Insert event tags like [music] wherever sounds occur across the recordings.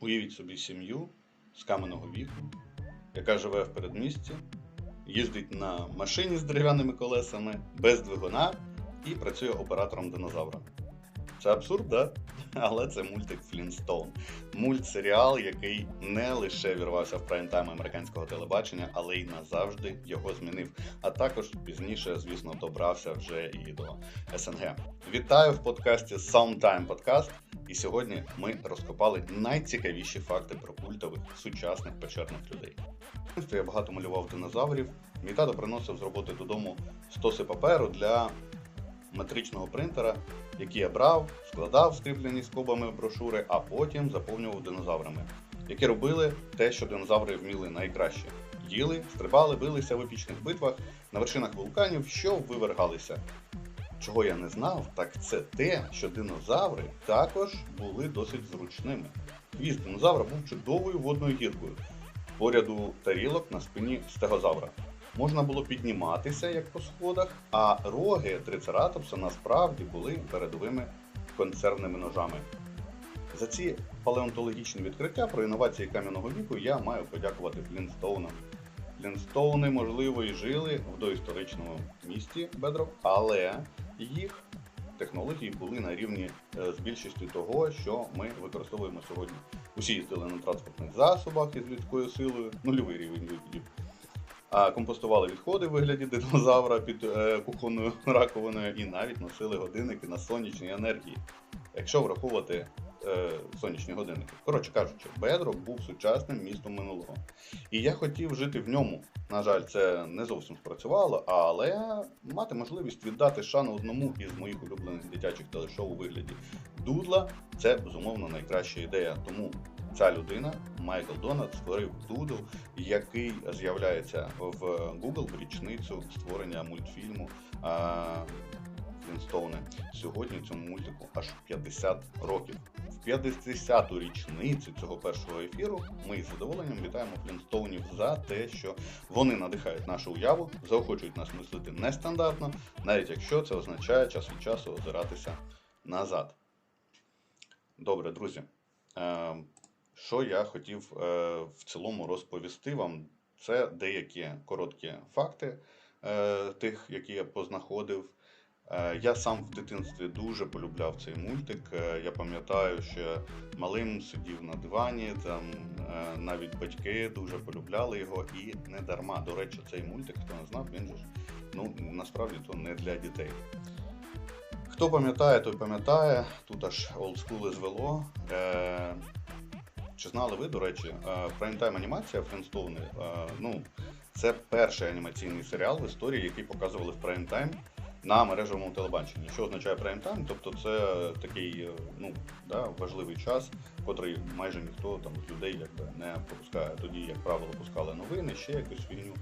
Уявіть собі сім'ю з каменного віку, яка живе в передмісті, їздить на машині з дерев'яними колесами, без двигуна і працює оператором динозавра. Це абсурд, да? Але це мультик Флінстоун. Мультсеріал, який не лише вірвався в прайм-тайм американського телебачення, але й назавжди його змінив. А також пізніше, звісно, добрався вже і до СНГ. Вітаю в подкасті Soundtime Podcast. І сьогодні ми розкопали найцікавіші факти про культових сучасних печерних людей. Я багато малював динозаврів. Мій тато приносив з роботи додому стоси паперу для метричного принтера, який я брав, складав скріплені скобами брошури, а потім заповнював динозаврами, які робили те, що динозаври вміли найкраще. Їли, стрибали, билися в епічних битвах на вершинах вулканів, що вивергалися. Чого я не знав, так це те, що динозаври також були досить зручними. Хвіст динозавра був чудовою водною гіркою, поряду тарілок на спині стегозавра. Можна було підніматися як по сходах, а роги трицератопса насправді були передовими консервними ножами. За ці палеонтологічні відкриття про інновації кам'яного віку я маю подякувати Флінстоунам. Флінстоуни, можливо, і жили в доісторичному місті Бедров, але їх технології були на рівні е, з більшістю того, що ми використовуємо сьогодні. Усі їздили на транспортних засобах із людською силою, нульовий рівень відходів. А компостували відходи в вигляді динозавра під е, кухонною раковиною і навіть носили годинники на сонячній енергії, якщо враховувати е, сонячні годинники. Коротше кажучи, Бедро був сучасним містом минулого. І я хотів жити в ньому. На жаль, це не зовсім спрацювало, але мати можливість віддати шану одному із моїх улюблених дитячих телешоу у вигляді Дудла це безумовно найкраща ідея. Тому ця людина, Майкл Донат, створив Дудл, який з'являється в Google в річницю створення мультфільму. Флінстоуни. Сьогодні цьому мультику аж 50 років. В 50-ту річницю цього першого ефіру ми із задоволенням вітаємо Флінстоунів за те, що вони надихають нашу уяву, заохочують нас мислити нестандартно, навіть якщо це означає час від часу озиратися назад. Добре, друзі. Е, що я хотів е, в цілому розповісти вам, це деякі короткі факти е, тих, які я познаходив. Е, Я сам в дитинстві дуже полюбляв цей мультик. Е, Я пам'ятаю, що малим сидів на дивані, там е, навіть батьки дуже полюбляли його і не дарма. До речі, цей мультик, хто не знав, він ж ну насправді то не для дітей. Хто пам'ятає, той пам'ятає. Тут аж олдскули звело. Чи знали ви, до речі, прайм-тайм анімація Флінстоуни, е, ну, це перший анімаційний серіал в історії, який показували в прайм-тайм на мережевому телебаченні. Що означає прайм-тайм? Тобто це такий е, ну, да, важливий час, котрий майже ніхто там людей якби, не пропускає. Тоді, як правило, пускали новини, ще якусь фігню.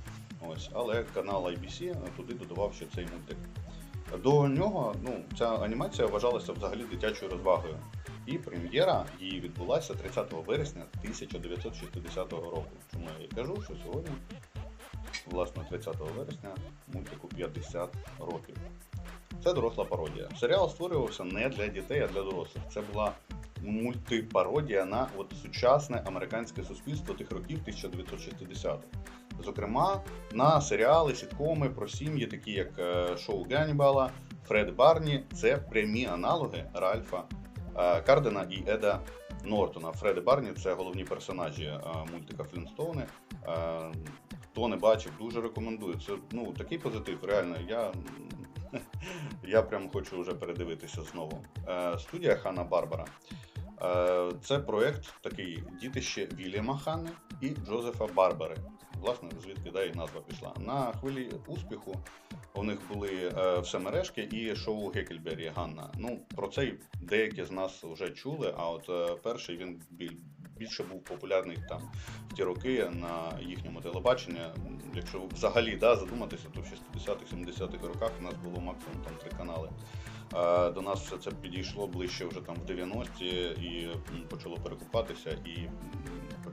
Ось. Але канал IBC туди додавав ще цей мультик. До нього ну, ця анімація вважалася взагалі дитячою розвагою. І прем'єра її відбулася 30 вересня 1960 року. Чому я і кажу, що сьогодні, власне, 30 вересня, мультику 50 років. Це доросла пародія. Серіал створювався не для дітей, а для дорослих. Це була мультипародія на от, сучасне американське суспільство тих років 1960-х. Зокрема, на серіали, сіткоми про сім'ї, такі як е, шоу Ганнібала, Фред Барні, це прямі аналоги Ральфа е, Кардена і Еда Нортона. Фред Барні це головні персонажі е, мультика Флінстоуни. Хто не бачив, дуже рекомендую. Це ну такий позитив. Реально, я, [laughs] я прям хочу вже передивитися знову. Е, Студія Хана Барбара. Е, Це проект такий дітище Вільяма Ханни і Джозефа Барбари. Власне, звідки да, і назва пішла. На хвилі успіху у них були е, все мережки і шоу Гекельбері Ганна. Ну, про цей деякі з нас вже чули, а от е, перший він біль, більше був популярний там в ті роки на їхньому телебаченні. Якщо взагалі да, задуматися, то в 60-х, 70-х роках у нас було максимум там три канали. Е, До нас все це підійшло ближче вже там в 90-ті і почало перекупатися і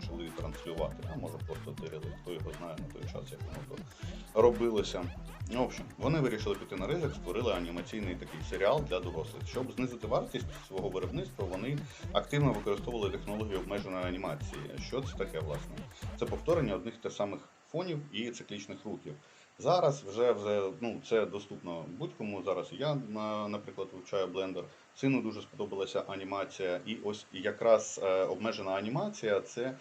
почали транслювати. А може просто тирили, хто його знає на той час, як воно то робилося. Ну, в общем, вони вирішили піти на ризик, створили анімаційний такий серіал для дорослих. Щоб знизити вартість свого виробництва, вони активно використовували технологію обмеженої анімації. Що це таке, власне? Це повторення одних тих самих фонів і циклічних рухів. Зараз вже, вже ну, це доступно будь-кому. Зараз я, на- наприклад, вивчаю блендер. Сину дуже сподобалася анімація. І ось якраз е, обмежена анімація це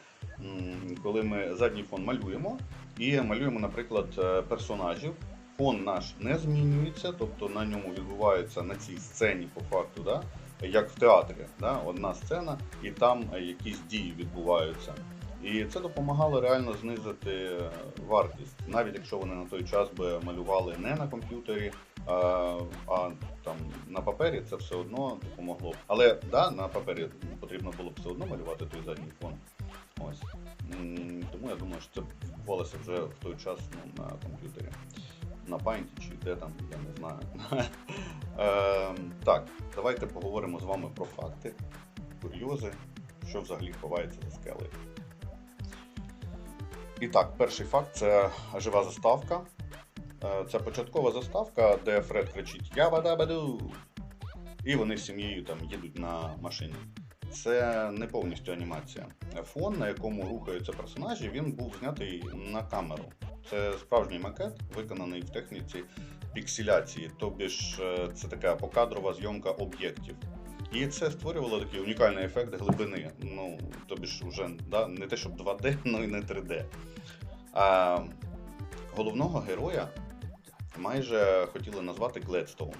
коли ми задній фон малюємо і малюємо, наприклад, е, персонажів. Фон наш не змінюється, тобто на ньому відбувається на цій сцені по факту, да, як в театрі, да, одна сцена, і там якісь дії відбуваються. І це допомагало реально знизити е, вартість, навіть якщо вони на той час би малювали не на комп'ютері, а, а там на папері, це все одно допомогло. Але да, на папері потрібно було б все одно малювати той задній фон. Ось. Тому я думаю, що це відбувалося вже в той час ну, на комп'ютері. На паінті чи де там, я не знаю. [laughs] Ем, Так, давайте поговоримо з вами про факти, курйози, що взагалі ховається за скелею. І так, перший факт це жива заставка. Е, Це початкова заставка, де Фред кричить Я-бада-баду! І вони з сім'єю там їдуть на машині. Це не повністю анімація. Фон, на якому рухаються персонажі, він був знятий на камеру. Це справжній макет, виконаний в техніці пікселяції, тобі ж е, це така покадрова зйомка об'єктів. І це створювало такий унікальний ефект глибини. Ну, тобі ж вже да, не те, щоб 2D, [laughs] ну і не 3D. А, головного героя майже хотіли назвати Гледстоун.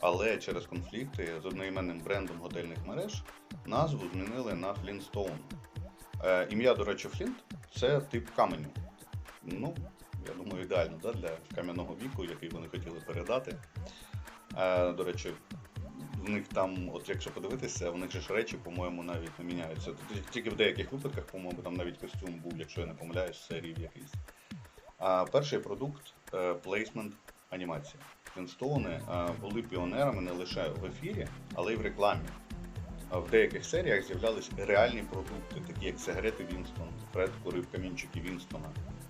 Але через конфлікти з одноіменним брендом готельних мереж назву змінили на Флінстоун. Е, ім'я, до речі, Флінт це тип каменю. Ну, я думаю, ідеально да, для кам'яного віку, який вони хотіли передати. Е, до речі, в них там, от якщо подивитися, в них же ж речі, по-моєму, навіть не міняються. Тільки в деяких випадках, по-моєму, там навіть костюм був, якщо я не помиляюсь, серії якийсь. А перший продукт плейсмент анімація. Флінстоуни е, були піонерами не лише в ефірі, але й в рекламі. В деяких серіях з'являлись реальні продукти, такі як сигарети Вінстон, Фред курив камінчики Вінстона,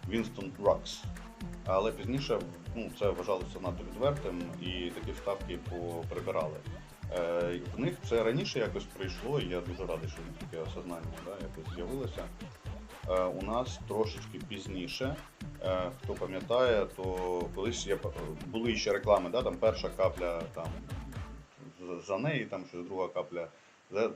Вінстон Рокс. Але пізніше ну, це вважалося надто відвертим і такі вставки поприбирали. Е, в них це раніше якось прийшло, і я дуже радий, що таке осознання да, якось з'явилося. Е, у нас трошечки пізніше. Е, хто пам'ятає, то колись я, були ще реклами, да, там перша капля там, за неї, там щось друга капля,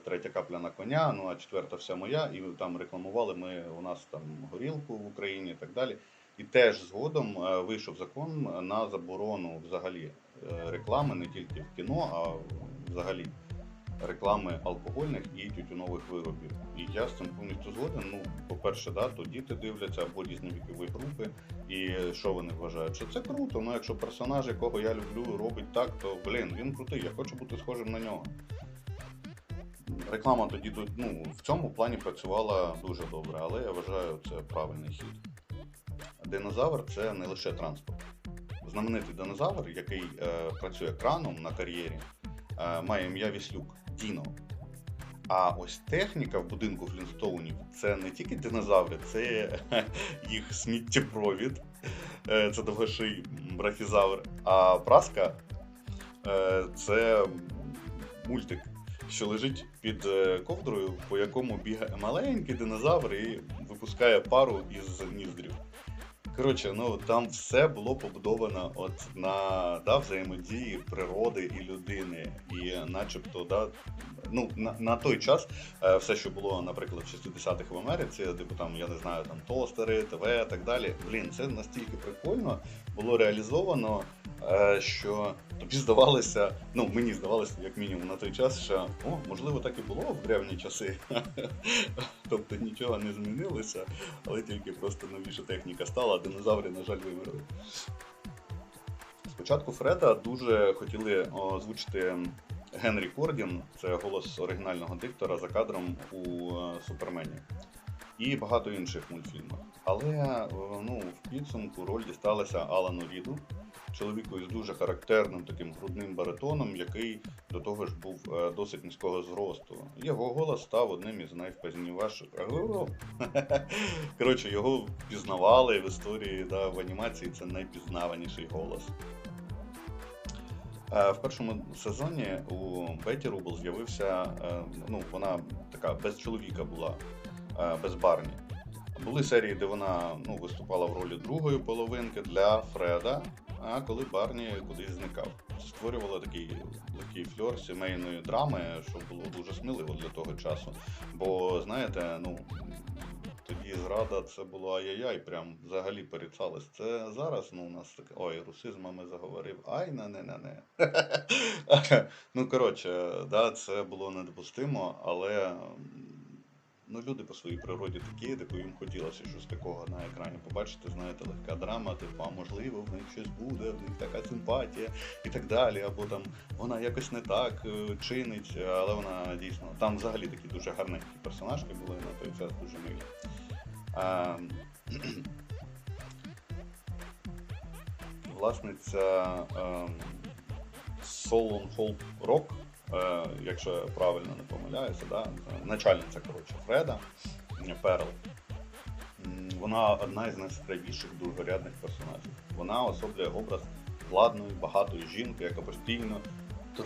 третя капля на коня, ну а четверта вся моя, і там рекламували ми у нас там горілку в Україні і так далі. І теж згодом вийшов закон на заборону взагалі реклами не тільки в кіно, а взагалі реклами алкогольних і тютюнових виробів. І я з цим повністю згоден. Ну, по-перше, да, то діти дивляться або різні вікові групи, і що вони вважають, що це круто. Ну, якщо персонаж, якого я люблю, робить так, то блін, він крутий, я хочу бути схожим на нього. Реклама тоді ну, в цьому плані працювала дуже добре, але я вважаю, це правильний хід. Динозавр це не лише транспорт. Знаменитий динозавр, який е, працює краном на кар'єрі, е, має ім'я Віслюк Діно. А ось техніка в будинку Флінстоунів це не тільки динозаври, це [laughs] їх сміттєпровід, е, це довгоший брахізавр, а праска е, це мультик, що лежить під е, ковдрою, по якому бігає маленький динозавр і випускає пару із ніздрів. Коротше, ну там все було побудовано от на да, взаємодії природи і людини. І начебто, да, ну, на, на той час е, все, що було, наприклад, в 60-х в Америці, типу там, я не знаю, там тостери, ТВ так далі. Блін, це настільки прикольно було реалізовано, що тобі здавалося, ну мені здавалося, як мінімум на той час, що о, можливо, так і було в древні часи. [laughs] Тобто нічого не змінилося, але тільки просто новіша техніка стала, а динозаври, на жаль, вимерли. Спочатку Фреда дуже хотіли озвучити Генрі Кордін, це голос оригінального диктора за кадром у е, Супермені. І багато інших мультфільмах. Але е, ну, в підсумку роль дісталася Алану Ріду, чоловіку із дуже характерним таким грудним баритоном, який до того ж був е, досить низького зросту. Його голос став одним із найвпізнавіших. [laughs] Коротше, його впізнавали в історії да, в анімації це найпізнаваніший голос. Е, В першому сезоні у Беті Рубл з'явився, е, ну, вона така без чоловіка була, е, без Барні. Були серії, де вона ну, виступала в ролі другої половинки для Фреда, а коли Барні кудись зникав. Створювала такий легкий фльор сімейної драми, що було дуже сміливо для того часу. Бо, знаєте, ну. Тоді зрада це було ай-яй-яй, прям взагалі порицалось. Це зараз ну, у нас таке. Ой, русизмами заговорив. Ай, не не не не Ну, коротше, да, це було недопустимо, але ну, люди по своїй природі такі, типу їм хотілося щось такого на екрані побачити, знаєте, легка драма, типу, а можливо, в них щось буде, в них така симпатія і так далі. Або там вона якось не так е, чинить, але вона дійсно. Там взагалі такі дуже гарненькі персонажки були на той час дуже милі. А, [clears throat] власниця ем, Solon Hope Rock, е, якщо я правильно не помиляюся, да? е, начальниця коротше, Фреда е, Перл. Вона одна із найяскравіших другорядних персонажів. Вона особлює образ владної, багатої жінки, яка постійно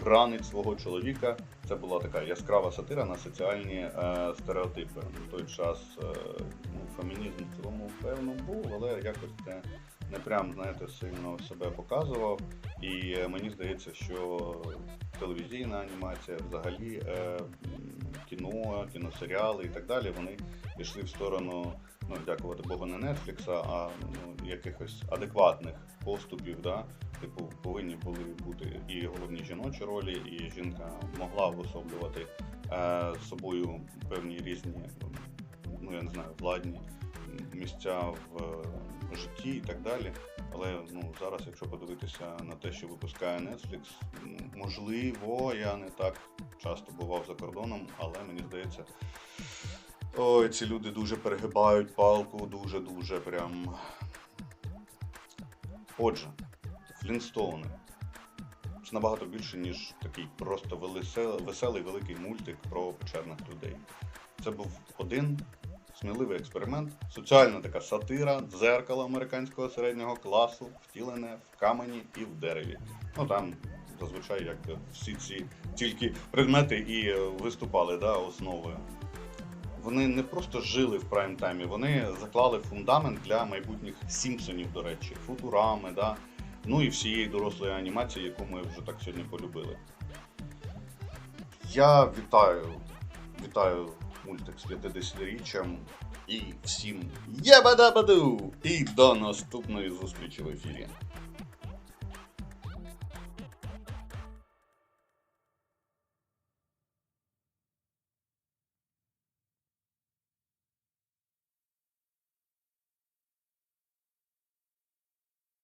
транить свого чоловіка. Це була така яскрава сатира на соціальні е, стереотипи. На той час е, ну, фемінізм в цілому певно був, але якось не, не прям знаєте, сильно себе показував. І е, мені здається, що телевізійна анімація, взагалі е, кіно, кіносеріали і так далі, вони пішли в сторону, ну дякувати Богу, не Netflix, а ну, якихось адекватних поступів. Да? Типу, повинні були бути і головні жіночі ролі, і жінка могла уособлювати е, собою певні різні, ну я не знаю, владні місця в е, житті і так далі. Але ну зараз, якщо подивитися на те, що випускає Netflix, можливо, я не так часто бував за кордоном, але мені здається, ой, ці люди дуже перегибають палку, дуже-дуже прям. Отже, Флінстоуни. Це набагато більше, ніж такий просто веселий великий мультик про печерних людей. Це був один сміливий експеримент, соціальна така сатира, дзеркало американського середнього класу, втілене в камені і в дереві. Ну там зазвичай якби всі ці тільки предмети і е, виступали да, основою. Вони не просто жили в прайм-таймі, вони заклали фундамент для майбутніх Сімпсонів, до речі, футурами, да? ну і всієї дорослої анімації, яку ми вже так сьогодні полюбили. Я вітаю, вітаю мультик з 50-річчям і всім єбадабаду! І до наступної зустрічі в ефірі.